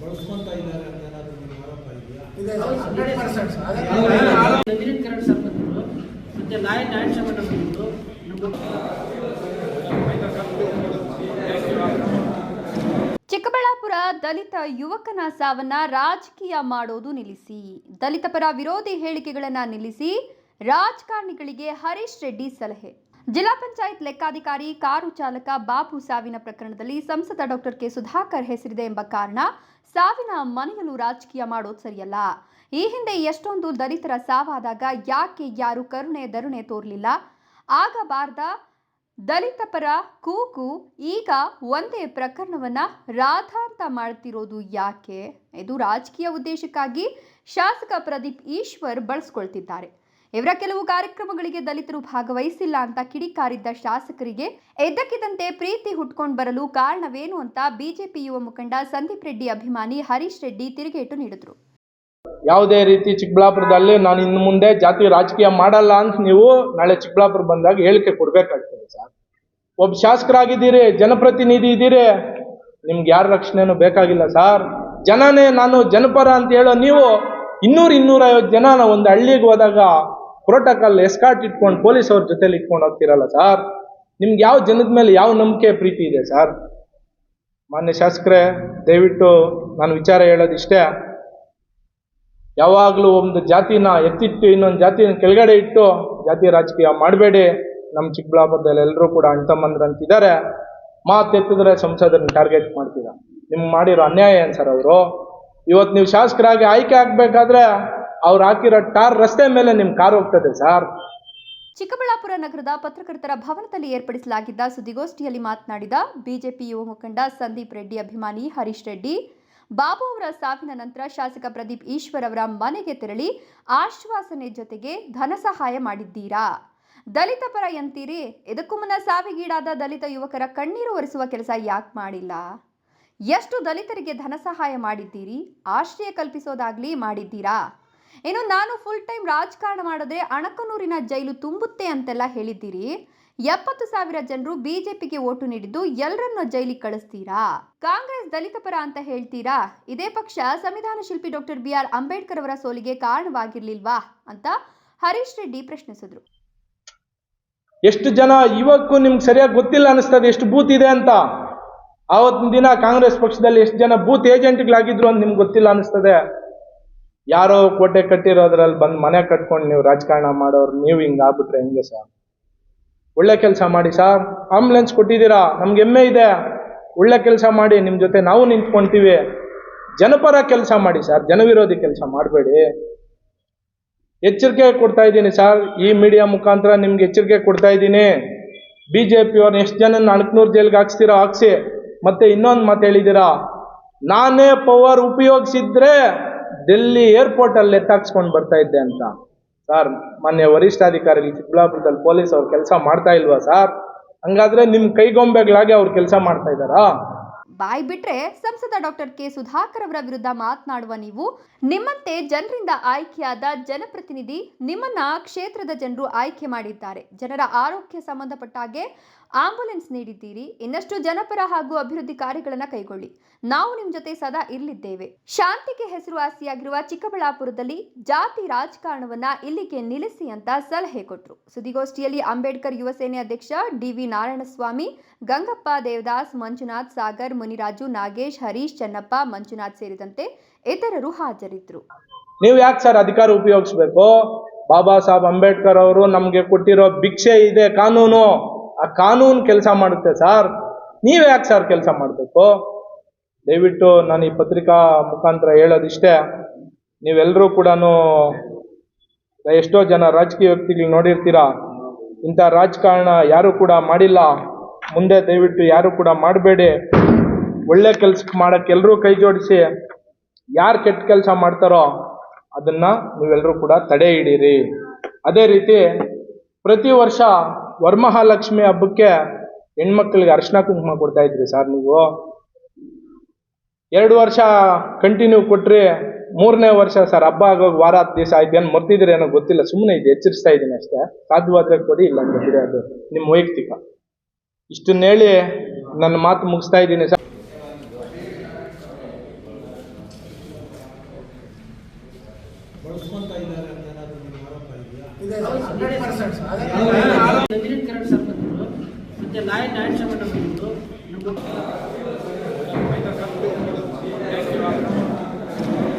ಬಳಸ್ಕೊಂತ ಇದ್ದಾರೆ ಅಂತ ಏನಾದ್ರು ನಿಮ್ಗೆ ಆರೋಪ ಇದೆಯಾ? ಇದೆ hundred percent sir. Vineeth Karan sir. ಬಂದರು ಮತ್ತೆ ಲಾಯ್ ನಾರಾಯಣ ಶಮನ ಬಂದರು ಚಿಕ್ಕಬಳ್ಳಾಪುರ ದಲಿತ ಯುವಕನ ಸಾವನ್ನ ರಾಜಕೀಯ ಮಾಡೋದು ನಿಲ್ಲಿಸಿ. ದಲಿತ ಪರ ವಿರೋಧಿ ಹೇಳಿಕೆಗಳನ್ನ ನಿಲ್ಲಿಸಿ ರಾಜಕಾರಣಿಗಳಿಗೆ ಹರೀಶ್ ರೆಡ್ಡಿ ಸಲಹೆ. ಜಿಲ್ಲಾ ಪಂಚಾಯತ್ ಲೆಕ್ಕಾಧಿಕಾರಿ ಕಾರು ಚಾಲಕ ಬಾಬು ಸಾವಿನ ಪ್ರಕರಣದಲ್ಲಿ ಸಂಸದ ಡಾಕ್ಟರ್ ಕೆ ಸುಧಾಕರ್ ಹೆಸರಿದೆ ಎಂಬ ಕಾರಣ ಸಾವಿನ ಮನೆಯಲ್ಲೂ ರಾಜಕೀಯ ಮಾಡೋದು ಸರಿಯಲ್ಲ. ಈ ಹಿಂದೆ ಎಷ್ಟೊಂದು ದಲಿತರ ಸಾವಾದಾಗ ಯಾಕೆ ಯಾರು ಕರುಣೆ ದರುಣೆ ತೋರಲಿಲ್ಲ? ಆಗಬಾರ್ದ. ದಲಿತ ಪರ ಕೂಗು. ಈಗ ಒಂದೇ ಪ್ರಕರಣವನ್ನ ರಾಧಾಂತ ಮಾಡ್ತಿರೋದು ಯಾಕೆ? ಇದು ರಾಜಕೀಯ ಉದ್ದೇಶಕ್ಕಾಗಿ ಶಾಸಕ ಪ್ರದೀಪ್ ಈಶ್ವರ್ ಬಳಸ್ಕೊಳ್ತಿದ್ದಾರೆ. ಇವರ ಕೆಲವು ಕಾರ್ಯಕ್ರಮಗಳಿಗೆ ದಲಿತರು ಭಾಗವಹಿಸಿಲ್ಲ ಅಂತ ಕಿಡಿಕಾರಿದ್ದ ಶಾಸಕರಿಗೆ ಎದ್ದಕ್ಕಿದ್ದಂತೆ ಪ್ರೀತಿ ಹುಟ್ಕೊಂಡು ಬರಲು ಕಾರಣವೇನು ಅಂತ ಬಿಜೆಪಿ ಯುವ ಮುಖಂಡ ಸಂದೀಪ್ ರೆಡ್ಡಿ ಅಭಿಮಾನಿ ಹರೀಶ್ ರೆಡ್ಡಿ ತಿರುಗೇಟು ನೀಡಿದ್ರು. ಯಾವುದೇ ರೀತಿ ಚಿಕ್ಕಬಳ್ಳಾಪುರದಲ್ಲಿ ನಾನು ಇನ್ನು ಮುಂದೆ ಜಾತಿ ರಾಜಕೀಯ ಮಾಡಲ್ಲ ಅಂತ ನೀವು ನಾಳೆ ಚಿಕ್ಕಬಳ್ಳಾಪುರ ಬಂದಾಗ ಹೇಳಿಕೆ ಕೊಡ್ಬೇಕಾಗ್ತದೆ ಸರ್. ಒಬ್ಬ ಶಾಸಕರಾಗಿದ್ದೀರಿ, ಜನಪ್ರತಿನಿಧಿ ಇದ್ದೀರಿ, ನಿಮ್ಗೆ ಯಾರ ರಕ್ಷಣೆನೂ ಬೇಕಾಗಿಲ್ಲ ಸರ್. ಜನನೇ ನಾನು ಜನಪರ ಅಂತ ಹೇಳೋ ನೀವು ಇನ್ನೂರು ಇನ್ನೂರೈವತ್ತು ಜನ ಒಂದು ಹಳ್ಳಿಗೆ ಹೋದಾಗ ಪ್ರೋಟೋಕಾಲ್ ಎಸ್ಕಾರ್ಟ್ ಇಟ್ಕೊಂಡು ಪೊಲೀಸ್ ಅವ್ರ ಜೊತೆಲಿ ಇಟ್ಕೊಂಡು ಹೋಗ್ತಿರಲ್ಲ ಸರ್? ನಿಮ್ಗೆ ಯಾವ ಜನದ ಮೇಲೆ ಯಾವ ನಂಬಿಕೆ ಪ್ರೀತಿ ಇದೆ ಸರ್? ಮಾನ್ಯ ಶಾಸಕರೇ, ದಯವಿಟ್ಟು ನಾನು ವಿಚಾರ ಹೇಳೋದಿಷ್ಟೇ ಯಾವಾಗಲೂ ಒಂದು ಜಾತಿನ ಎತ್ತಿಟ್ಟು ಇನ್ನೊಂದು ಜಾತಿನ ಕೆಳಗಡೆ ಇಟ್ಟು ಜಾತಿ ರಾಜಕೀಯ ಮಾಡಬೇಡಿ. ನಮ್ಮ ಚಿಕ್ಕಬಳ್ಳಾಪುರದಲ್ಲಿ ಎಲ್ಲರೂ ಕೂಡ ಅಂತಿದ್ದಾರೆ ಮಾತೆತ್ತಿದ್ರೆ ಸಂಸದರನ್ನ ಟಾರ್ಗೆಟ್ ಮಾಡ್ತೀರಾ? ನಿಮ್ಗೆ ಮಾಡಿರೋ ಅನ್ಯಾಯ ಏನು ಸರ್ ಅವರು? ಇವತ್ತು ನೀವು ಶಾಸಕರಾಗಿ ಆಯ್ಕೆ ಆಗಬೇಕಾದ್ರೆ ಅವ್ರು ಹಾಕಿರೋ ಟಾರ್ ರಸ್ತೆ ಮೇಲೆ ನಿಮ್ಮ ಕಾರ್ ಹೋಗ್ತದೆ ಸರ್. ಚಿಕ್ಕಬಳ್ಳಾಪುರ ನಗರದ ಪತ್ರಕರ್ತರ ಭವನದಲ್ಲಿ ಏರ್ಪಡಿಸಲಾಗಿದ್ದ ಸುದ್ದಿಗೋಷ್ಠಿಯಲ್ಲಿ ಮಾತನಾಡಿದ ಬಿಜೆಪಿ ಯುವ ಮುಖಂಡ ಸಂದೀಪ್ ರೆಡ್ಡಿ ಅಭಿಮಾನಿ ಹರೀಶ್ ರೆಡ್ಡಿ, ಬಾಬು ಅವರ ಸಾವಿನ ನಂತರ ಶಾಸಕ ಪ್ರದೀಪ್ ಈಶ್ವರ್ ಅವರ ಮನೆಗೆ ತೆರಳಿ ಆಶ್ವಾಸನೆ ಜೊತೆಗೆ ಧನ ಸಹಾಯ ಮಾಡಿದ್ದೀರಾ? ದಲಿತ ಪರ ಎಂತೀರಿ? ಇದಕ್ಕೂ ಮುನ್ನ ಸಾವಿಗೀಡಾದ ದಲಿತ ಯುವಕರ ಕಣ್ಣೀರು ಒರೆಸುವ ಕೆಲಸ ಯಾಕೆ ಮಾಡಿಲ್ಲ? ಎಷ್ಟು ದಲಿತರಿಗೆ ಧನ ಸಹಾಯ ಮಾಡಿದ್ದೀರಿ? ಆಶ್ರಯ ಕಲ್ಪಿಸೋದಾಗ್ಲಿ ಮಾಡಿದ್ದೀರಾ? ಇನ್ನು ನಾನು ಫುಲ್ ಟೈಮ್ ರಾಜಕಾರಣ ಮಾಡಿದ್ರೆ ಅಣಕನೂರಿನ ಜೈಲು ತುಂಬುತ್ತೆ ಅಂತೆಲ್ಲ ಹೇಳಿದ್ದೀರಿ. ಎಪ್ಪತ್ತು ಸಾವಿರ ಜನರು ಬಿಜೆಪಿಗೆ ಓಟು ನೀಡಿದ್ದು ಎಲ್ಲರನ್ನ ಜೈಲಿಗೆ ಕಳಿಸ್ತೀರಾ? ಕಾಂಗ್ರೆಸ್ ದಲಿತ ಪರ ಅಂತ ಹೇಳ್ತೀರಾ? ಇದೇ ಪಕ್ಷ ಸಂವಿಧಾನ ಶಿಲ್ಪಿ ಡಾಕ್ಟರ್ ಬಿ ಆರ್ ಅಂಬೇಡ್ಕರ್ ಅವರ ಸೋಲಿಗೆ ಕಾರಣವಾಗಿರ್ಲಿಲ್ವಾ? ಅಂತ ಹರೀಶ್ ರೆಡ್ಡಿ ಪ್ರಶ್ನಿಸಿದ್ರು. ಎಷ್ಟು ಜನ ಇವಕ್ಕೂ ನಿಮ್ಗೆ ಸರಿಯಾಗಿ ಗೊತ್ತಿಲ್ಲ ಅನಿಸ್ತದೆ ಎಷ್ಟು ಬೂತ್ ಇದೆ ಅಂತ. ಆವತ್ತಿನ ದಿನ ಕಾಂಗ್ರೆಸ್ ಪಕ್ಷದಲ್ಲಿ ಎಷ್ಟು ಜನ ಬೂತ್ ಏಜೆಂಟ್ಗಳಾಗಿದ್ರು ಅಂತ ನಿಮ್ಗೆ ಗೊತ್ತಿಲ್ಲ ಅನಿಸ್ತದೆ. ಯಾರೋ ಕೋಟೆ ಕಟ್ಟಿರೋದ್ರಲ್ಲಿ ಬಂದು ಮನೆ ಕಟ್ಕೊಂಡು ನೀವು ರಾಜಕಾರಣ ಮಾಡೋರು, ನೀವು ಹಿಂಗೆ ಆಗ್ಬಿಟ್ರೆ ಹೆಂಗೆ ಸರ್? ಒಳ್ಳೆ ಕೆಲಸ ಮಾಡಿ ಸರ್. ಆಂಬುಲೆನ್ಸ್ ಕೊಟ್ಟಿದ್ದೀರಾ? ನಮ್ಗೆ ಹೆಮ್ಮೆ ಇದೆ. ಒಳ್ಳೆ ಕೆಲಸ ಮಾಡಿ ನಿಮ್ಮ ಜೊತೆ ನಾವು ನಿಂತ್ಕೊಂತೀವಿ. ಜನಪರ ಕೆಲಸ ಮಾಡಿ ಸರ್. ಜನವಿರೋಧಿ ಕೆಲಸ ಮಾಡಬೇಡಿ. ಎಚ್ಚರಿಕೆ ಕೊಡ್ತಾ ಇದ್ದೀನಿ ಸರ್. ಈ ಮೀಡಿಯಾ ಮುಖಾಂತರ ನಿಮ್ಗೆ ಎಚ್ಚರಿಕೆ ಕೊಡ್ತಾ ಇದ್ದೀನಿ. ಬಿ ಜೆ ಪಿಯವ್ರನ್ನ ಎಷ್ಟು ಜನ ನಾಲ್ಕುನೂರು ಜೈಲ್ಗೆ ಹಾಕ್ಸ್ತೀರೋ ಹಾಕ್ಸಿ. ಮತ್ತೆ ಇನ್ನೊಂದು ಮಾತು ಹೇಳಿದ್ದೀರಾ? ನಾನೇ ಪವರ್ ಉಪಯೋಗಿಸಿದ್ರೆ ಡೆಲ್ಲಿ ಏರ್ಪೋರ್ಟಲ್ಲಿ ಎತ್ತಾಕ್ಸ್ಕೊಂಡು ಬರ್ತಾ ಇದ್ದೆ ಅಂತ. ಸರ್ ಮಾನ್ಯ ವರಿಷ್ಠಾಧಿಕಾರಿಗಳು ಚಿಕ್ಕಬಳ್ಳಾಪುರದಲ್ಲಿ ಪೊಲೀಸ್ ಅವ್ರು ಕೆಲಸ ಮಾಡ್ತಾ ಇಲ್ವಾ ಸರ್? ಹಂಗಾದ್ರೆ ನಿಮ್ಮ ಕೈಗೊಂಬೆಗಳಾಗಿ ಅವ್ರು ಕೆಲಸ ಮಾಡ್ತಾ ಇದ್ದಾರಾ? ಬಾಯ್ ಬಿಟ್ರೆ ಸಂಸದ ಡಾಕ್ಟರ್ ಕೆ ಸುಧಾಕರ್ ಅವರ ವಿರುದ್ಧ ಮಾತನಾಡುವ ನೀವು, ನಿಮ್ಮಂತೆ ಜನರಿಂದ ಆಯ್ಕೆಯಾದ ಜನಪ್ರತಿನಿಧಿ ನಿಮ್ಮನ್ನ ಕ್ಷೇತ್ರದ ಜನರು ಆಯ್ಕೆ ಮಾಡಿದ್ದಾರೆ. ಜನರ ಆರೋಗ್ಯ ಸಂಬಂಧಪಟ್ಟ ಹಾಗೆ ಆಂಬುಲೆನ್ಸ್ ನೀಡಿದ್ದೀರಿ. ಇನ್ನಷ್ಟು ಜನಪರ ಹಾಗೂ ಅಭಿವೃದ್ಧಿ ಕಾರ್ಯಗಳನ್ನು ಕೈಗೊಳ್ಳಿ. ನಾವು ನಿಮ್ಮ ಜೊತೆ ಸದಾ ಇರಲಿದ್ದೇವೆ. ಶಾಂತಿಗೆ ಹೆಸರುವಾಸಿಯಾಗಿರುವ ಚಿಕ್ಕಬಳ್ಳಾಪುರದಲ್ಲಿ ಜಾತಿ ರಾಜಕಾರಣವನ್ನ ಇಲ್ಲಿಗೆ ನಿಲ್ಲಿಸಿ ಅಂತ ಸಲಹೆ ಕೊಟ್ಟರು ಸುದ್ದಿಗೋಷ್ಠಿಯಲ್ಲಿ ಅಂಬೇಡ್ಕರ್ ಯುವ ಸೇನೆ ಅಧ್ಯಕ್ಷ ಡಿವಿ ನಾರಾಯಣಸ್ವಾಮಿ, ಗಂಗಪ್ಪ ದೇವದಾಸ್, ಮಂಜುನಾಥ್ ಸಾಗರ್ ಮುನಿರಾಜು ನಾಗೇಶ್, ಹರೀಶ್, ಚನ್ನಪ್ಪ, ಮಂಜುನಾಥ್ ಸೇರಿದಂತೆ ಇತರರು ಹಾಜರಿದ್ದರು. ನೀವು ಯಾಕೆ ಸರ್ ಅಧಿಕಾರ ಉಪಯೋಗಿಸ್ಬೇಕು? ಬಾಬಾ ಸಾಹೇಬ್ ಅಂಬೇಡ್ಕರ್ ಅವರು ನಮಗೆ ಕೊಟ್ಟಿರೋ ಭಿಕ್ಷೆ ಇದೆ, ಕಾನೂನು. ಆ ಕಾನೂನು ಕೆಲಸ ಮಾಡುತ್ತೆ ಸರ್. ನೀವು ಯಾಕೆ ಸರ್ ಕೆಲಸ ಮಾಡಬೇಕು? ದಯವಿಟ್ಟು ನಾನು ಈ ಪತ್ರಿಕಾ ಮುಖಾಂತರ ಹೇಳೋದಿಷ್ಟೇ. ನೀವೆಲ್ಲರೂ ಕೂಡ ಎಷ್ಟೋ ಜನ ರಾಜಕೀಯ ವ್ಯಕ್ತಿಗಳು ನೋಡಿರ್ತೀರಾ? ಇಂಥ ರಾಜಕಾರಣ ಯಾರು ಕೂಡ ಮಾಡಿಲ್ಲ. ಮುಂದೆ ದಯವಿಟ್ಟು ಯಾರು ಕೂಡ ಮಾಡಬೇಡಿ. ಒಳ್ಳೆ ಕೆಲ್ಸಕ್ಕೆ ಮಾಡಕ್ಕೆ ಎಲ್ಲರೂ ಕೈ ಜೋಡಿಸಿ ಯಾರು ಕೆಟ್ಟ ಕೆಲಸ ಮಾಡ್ತಾರೋ ಅದನ್ನ ನೀವೆಲ್ಲರೂ ಕೂಡ ತಡೆ ಹಿಡೀರಿ. ಅದೇ ರೀತಿ ಪ್ರತಿ ವರ್ಷ ವರಮಹಾಲಕ್ಷ್ಮಿ ಹಬ್ಬಕ್ಕೆ ಹೆಣ್ಮಕ್ಳಿಗೆ ಅರ್ಶಿನ ಕುಂಕುಮ ಕೊಡ್ತಾ ಇದ್ರಿ ಸರ್ ನೀವು. ಎರಡು ವರ್ಷ ಕಂಟಿನ್ಯೂ ಕೊಟ್ರಿ ಮೂರನೇ ವರ್ಷ ಸರ್ ಹಬ್ಬ ಆಗೋಗಿ ವಾರ ಹತ್ತು ದಿವಸ ಆಯ್ತು ಏನು ಮರ್ತಿದ್ರೆ ಏನೋ ಗೊತ್ತಿಲ್ಲ ಸುಮ್ಮನೆ ಇದೆ, ಎಚ್ಚರಿಸ್ತಾ ಇದ್ದೀನಿ ಅಷ್ಟೇ. ಸಾಧ್ಯವಾದ್ರೆ ಕೊಡಿ ಇಲ್ಲ ಅಂತ ಬಿಡಿ, ಅದು ನಿಮ್ಮ ವೈಯಕ್ತಿಕ. ಇಷ್ಟನ್ನ ಹೇಳಿ ನನ್ನ ಮಾತು ಮುಗಿಸ್ತಾ ಇದ್ದೀನಿ ಸರ್. ವಿದ್ಯುತ್ ಕರೆಂಟ್ ಸರ್ಕಲ್ ಮತ್ತೆ ಲಾಯನ್ ಆ್ಯಂಡ್ ಸೆವೆನ್ ನಮ್ಮ